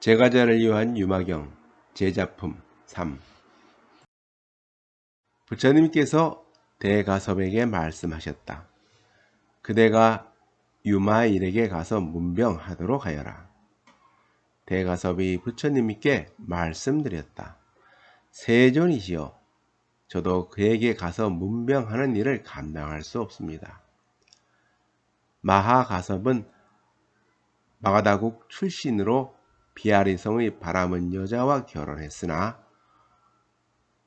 제가자를 위한 유마경 제작품 3 부처님께서 대가섭에게 말씀하셨다. 그대가 유마일에게 가서 문병하도록 하여라. 대가섭이 부처님께 말씀드렸다. 세존이시여, 저도 그에게 가서 문병하는 일을 감당할 수 없습니다. 마하가섭은 마가다국 출신으로 비아리성의 바람은 여자와 결혼했으나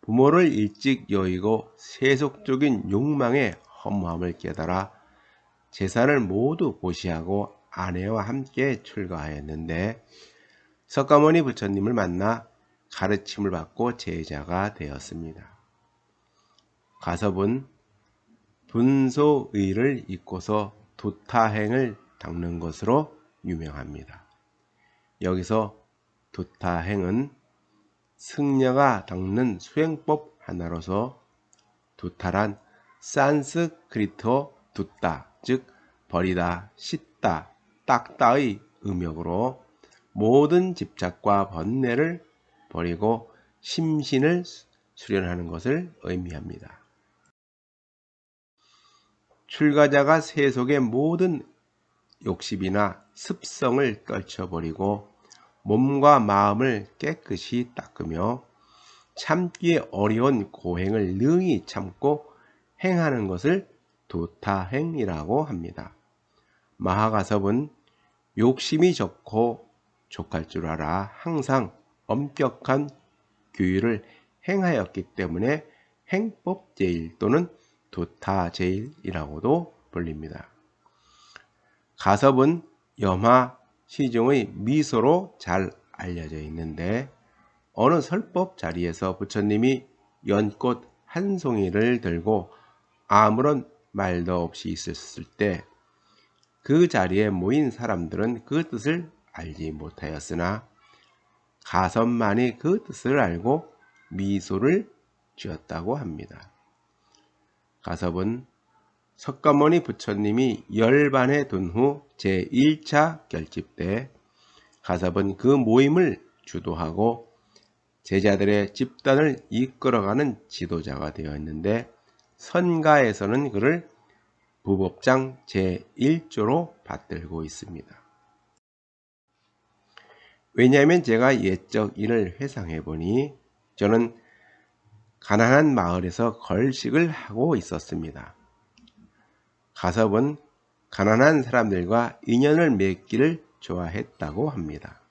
부모를 일찍 여의고 세속적인 욕망의 허무함을 깨달아 재산을 모두 보시하고 아내와 함께 출가하였는데 석가모니 부처님을 만나 가르침을 받고 제자가 되었습니다. 가섭은 분소의를 잊고서 도타행을 닦는 것으로 유명합니다. 여기서 도타행은 승려가 닦는 수행법 하나로서 두타란 산스크리트어 두따 즉 버리다, 씻다, 닦다의 음역으로 모든 집착과 번뇌를 버리고 심신을 수련하는 것을 의미합니다. 출가자가 세속의 모든 욕심이나 습성을 떨쳐버리고 몸과 마음을 깨끗이 닦으며 참기 어려운 고행을 능히 참고 행하는 것을 도타행이라고 합니다. 마하가섭은 욕심이 좋고 족할 줄 알아 항상 엄격한 규율을 행하였기 때문에 행법 제일 또는 도타 제일이라고도 불립니다. 가섭은 염화 시중의 미소로 잘 알려져 있는데 어느 설법 자리에서 부처님이 연꽃 한 송이를 들고 아무런 말도 없이 있었을 때 그 자리에 모인 사람들은 그 뜻을 알지 못하였으나 가섭만이 그 뜻을 알고 미소를 지었다고 합니다. 가섭은 석가모니 부처님이 열반에 둔 후 제1차 결집 때 가섭은 그 모임을 주도하고 제자들의 집단을 이끌어가는 지도자가 되었는데 선가에서는 그를 부법장 제1조로 받들고 있습니다. 왜냐하면 제가 옛적 일을 회상해 보니 저는 가난한 마을에서 걸식을 하고 있었습니다. 가섭은 가난한 사람들과 인연을 맺기를 좋아했다고 합니다.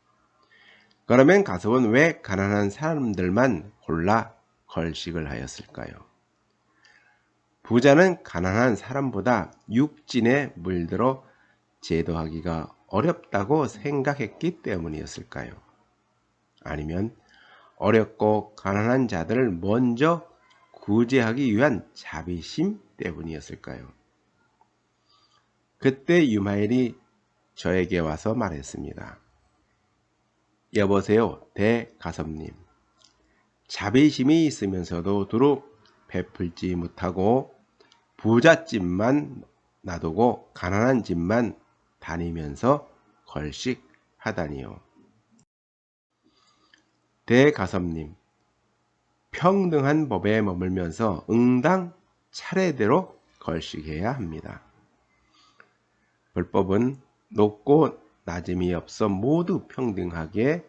그러면 가섭은 왜 가난한 사람들만 골라 걸식을 하였을까요? 부자는 가난한 사람보다 육진에 물들어 제도하기가 어렵다고 생각했기 때문이었을까요? 아니면 어렵고 가난한 자들을 먼저 구제하기 위한 자비심 때문이었을까요? 그때 유마일이 저에게 와서 말했습니다. 여보세요, 대가섭님. 자비심이 있으면서도 두루 베풀지 못하고 부잣집만 놔두고 가난한 집만 다니면서 걸식하다니요. 대가섭님, 평등한 법에 머물면서 응당 차례대로 걸식해야 합니다. 불법은 높고 낮음이 없어 모두 평등하게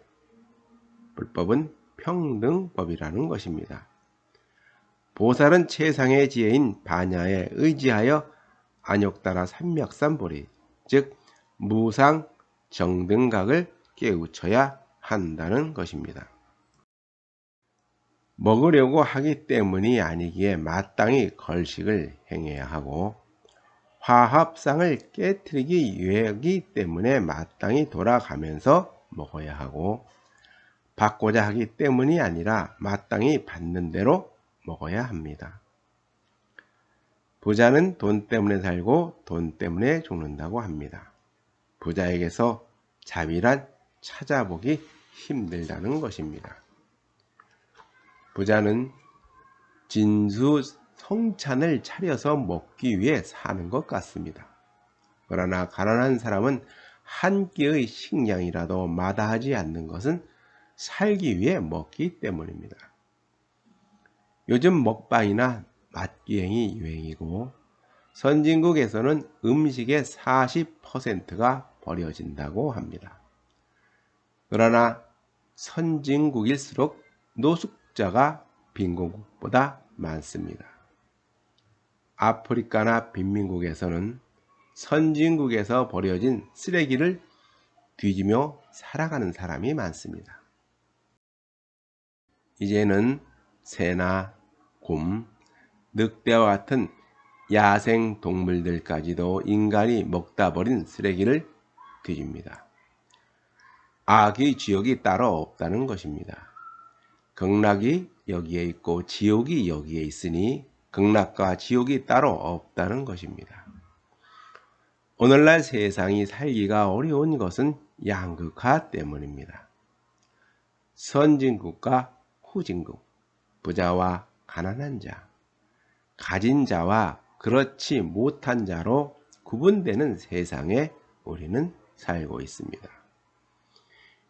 불법은 평등법이라는 것입니다. 보살은 최상의 지혜인 반야에 의지하여 안욕따라 삼맥삼보리 즉 무상 정등각을 깨우쳐야 한다는 것입니다. 먹으려고 하기 때문이 아니기에 마땅히 걸식을 행해야 하고 화합상을 깨뜨리기 위하기 때문에 마땅히 돌아가면서 먹어야 하고 받고자 하기 때문이 아니라 마땅히 받는 대로 먹어야 합니다. 부자는 돈 때문에 살고 돈 때문에 죽는다고 합니다. 부자에게서 자비란 찾아보기 힘들다는 것입니다. 부자는 진수 성찬을 차려서 먹기 위해 사는 것 같습니다. 그러나 가난한 사람은 한 끼의 식량이라도 마다하지 않는 것은 살기 위해 먹기 때문입니다. 요즘 먹방이나 맛기행이 유행이고 선진국에서는 음식의 40%가 버려진다고 합니다. 그러나 선진국일수록 노숙자가 빈곤국보다 많습니다. 아프리카나 빈민국에서는 선진국에서 버려진 쓰레기를 뒤지며 살아가는 사람이 많습니다. 이제는 새나 곰, 늑대와 같은 야생 동물들까지도 인간이 먹다 버린 쓰레기를 뒤집니다. 악의 지옥이 따로 없다는 것입니다. 극락이 여기에 있고 지옥이 여기에 있으니 극락과 지옥이 따로 없다는 것입니다. 오늘날 세상이 살기가 어려운 것은 양극화 때문입니다. 선진국과 후진국, 부자와 가난한 자, 가진 자와 그렇지 못한 자로 구분되는 세상에 우리는 살고 있습니다.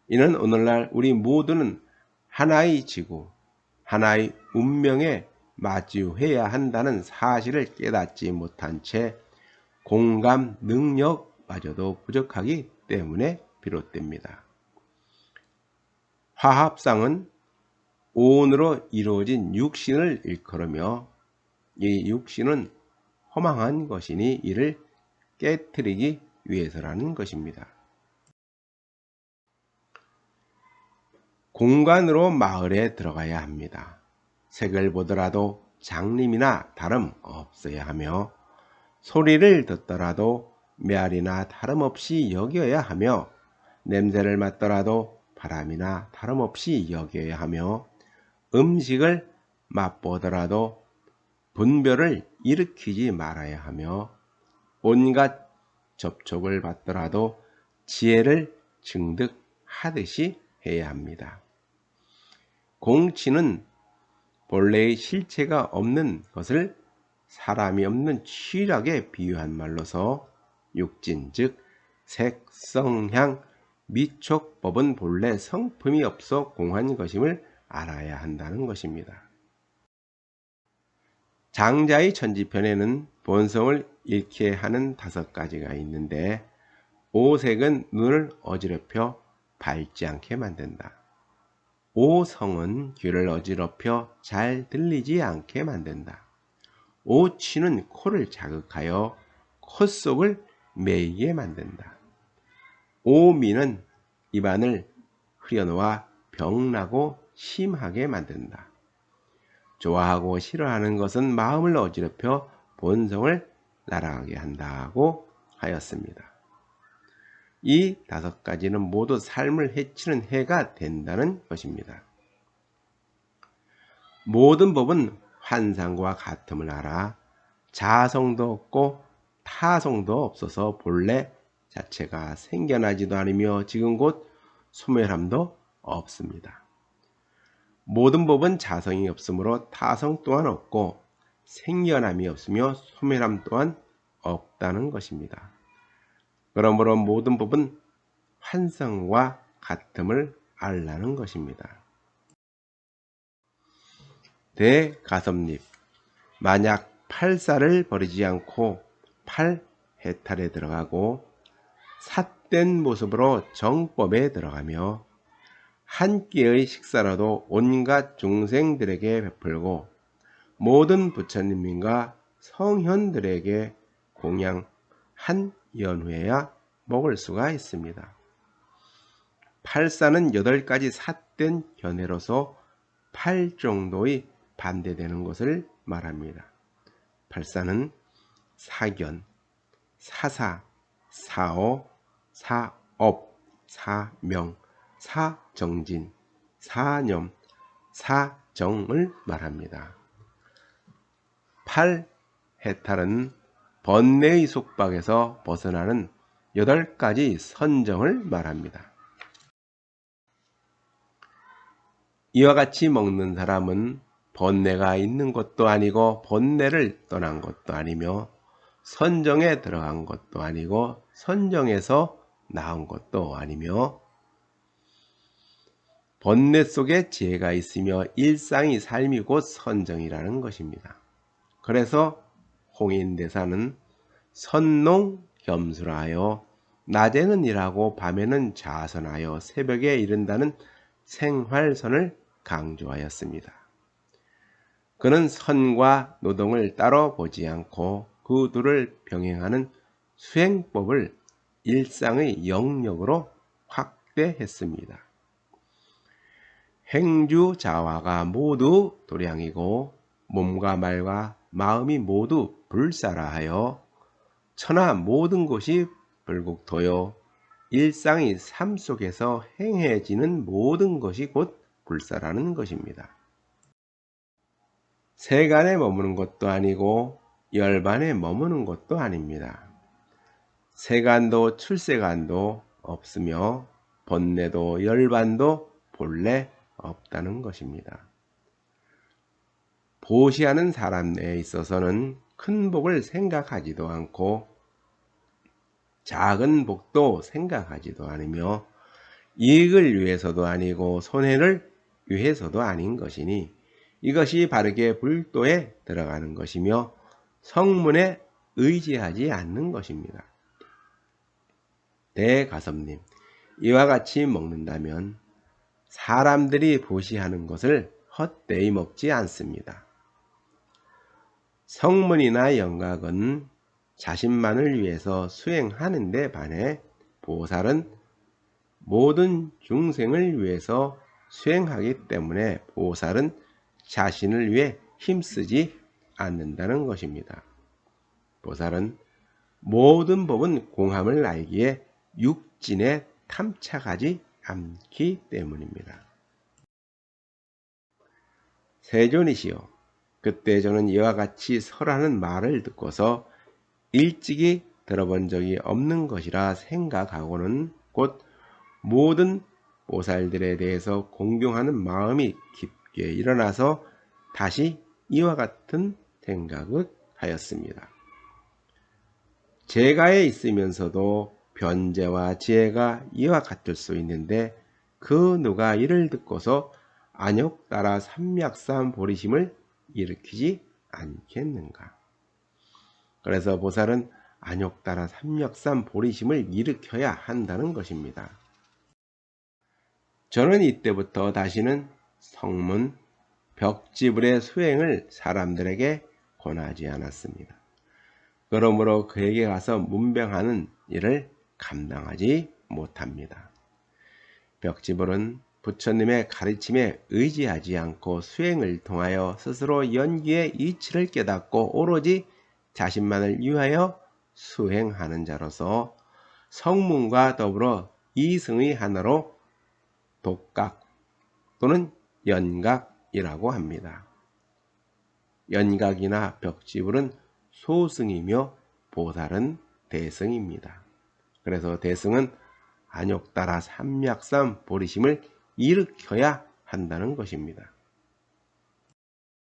이는 오늘날 우리 모두는 하나의 지구, 하나의 운명에 마주해야 한다는 사실을 깨닫지 못한 채 공감 능력마저도 부족하기 때문에 비롯됩니다. 화합상은 오온으로 이루어진 육신을 일컬으며 이 육신은 허망한 것이니 이를 깨뜨리기 위해서라는 것입니다. 공간으로 마을에 들어가야 합니다. 색을 보더라도 장님이나 다름 없어야 하며 소리를 듣더라도 메아리나 다름없이 여겨야 하며 냄새를 맡더라도 바람이나 다름없이 여겨야 하며 음식을 맛보더라도 분별을 일으키지 말아야 하며 온갖 접촉을 받더라도 지혜를 증득하듯이 해야 합니다. 공치는 본래의 실체가 없는 것을 사람이 없는 취락에 비유한 말로서 육진 즉 색, 성, 향, 미촉법은 본래 성품이 없어 공한 것임을 알아야 한다는 것입니다. 장자의 천지편에는 본성을 잃게 하는 다섯 가지가 있는데 오색은 눈을 어지럽혀 밝지 않게 만든다. 오성은 귀를 어지럽혀 잘 들리지 않게 만든다. 오치는 코를 자극하여 콧속을 메이게 만든다. 오미는 입안을 흐려놓아 병나고 심하게 만든다. 좋아하고 싫어하는 것은 마음을 어지럽혀 본성을 날아가게 한다고 하였습니다. 이 다섯 가지는 모두 삶을 해치는 해가 된다는 것입니다. 모든 법은 환상과 같음을 알아 자성도 없고 타성도 없어서 본래 자체가 생겨나지도 않으며 지금 곧 소멸함도 없습니다. 모든 법은 자성이 없으므로 타성 또한 없고 생겨남이 없으며 소멸함 또한 없다는 것입니다. 그러므로 모든 법은 환상과 같음을 알라는 것입니다. 대가섭립 만약 팔사를 버리지 않고 팔해탈에 들어가고 삿된 모습으로 정법에 들어가며 한 끼의 식사라도 온갖 중생들에게 베풀고 모든 부처님과 성현들에게 공양 한 연후에야 먹을 수가 있습니다. 팔사는 여덟 가지 삿된 견해로서 팔 정도의 반대되는 것을 말합니다. 팔사는 사견, 사사, 사오, 사업, 사명, 사정진, 사념, 사정을 말합니다. 팔 해탈은 번뇌의 속박에서 벗어나는 여덟 가지 선정을 말합니다. 이와 같이 먹는 사람은 번뇌가 있는 것도 아니고 번뇌를 떠난 것도 아니며 선정에 들어간 것도 아니고 선정에서 나온 것도 아니며 번뇌 속에 지혜가 있으며 일상이 삶이 곧 선정이라는 것입니다. 그래서 홍인대사는 선농 겸술하여 낮에는 일하고 밤에는 자선하여 새벽에 이른다는 생활선을 강조하였습니다. 그는 선과 노동을 따로 보지 않고 그 둘을 병행하는 수행법을 일상의 영역으로 확대했습니다. 행주 자화가 모두 도량이고 몸과 말과 마음이 모두 불사라 하여 천하 모든 곳이 불국토요 일상이 삶 속에서 행해지는 모든 것이 곧 불사라는 것입니다. 세간에 머무는 것도 아니고 열반에 머무는 것도 아닙니다. 세간도 출세간도 없으며 번뇌도 열반도 본래 없다는 것입니다. 보시하는 사람 내에 있어서는 큰 복을 생각하지도 않고 작은 복도 생각하지도 않으며 이익을 위해서도 아니고 손해를 위해서도 아닌 것이니 이것이 바르게 불도에 들어가는 것이며 성문에 의지하지 않는 것입니다. 대가섭님, 이와 같이 먹는다면 사람들이 보시하는 것을 헛되이 먹지 않습니다. 성문이나 영각은 자신만을 위해서 수행하는 데 반해 보살은 모든 중생을 위해서 수행하기 때문에 보살은 자신을 위해 힘쓰지 않는다는 것입니다. 보살은 모든 법은 공함을 알기에 육진에 탐착하지 않기 때문입니다. 세존이시여 그때 저는 이와 같이 설하는 말을 듣고서 일찍이 들어본 적이 없는 것이라 생각하고는 곧 모든 보살들에 대해서 공경하는 마음이 깊게 일어나서 다시 이와 같은 생각을 하였습니다. 제가에 있으면서도 변제와 지혜가 이와 같을 수 있는데 그 누가 이를 듣고서 안욕 따라 삼맥삼 보리심을 일으키지 않겠는가. 그래서 보살은 안욕 따라 삼맥삼 보리심을 일으켜야 한다는 것입니다. 저는 이때부터 다시는 성문, 벽지불의 수행을 사람들에게 권하지 않았습니다. 그러므로 그에게 가서 문병하는 일을 감당하지 못합니다. 벽지불은 부처님의 가르침에 의지하지 않고 수행을 통하여 스스로 연기의 이치를 깨닫고 오로지 자신만을 위하여 수행하는 자로서 성문과 더불어 이승의 하나로 독각 또는 연각이라고 합니다. 연각이나 벽지불은 소승이며 보살은 대승입니다. 그래서 대승은 안욕 따라 삼맥삼 보리심을 일으켜야 한다는 것입니다.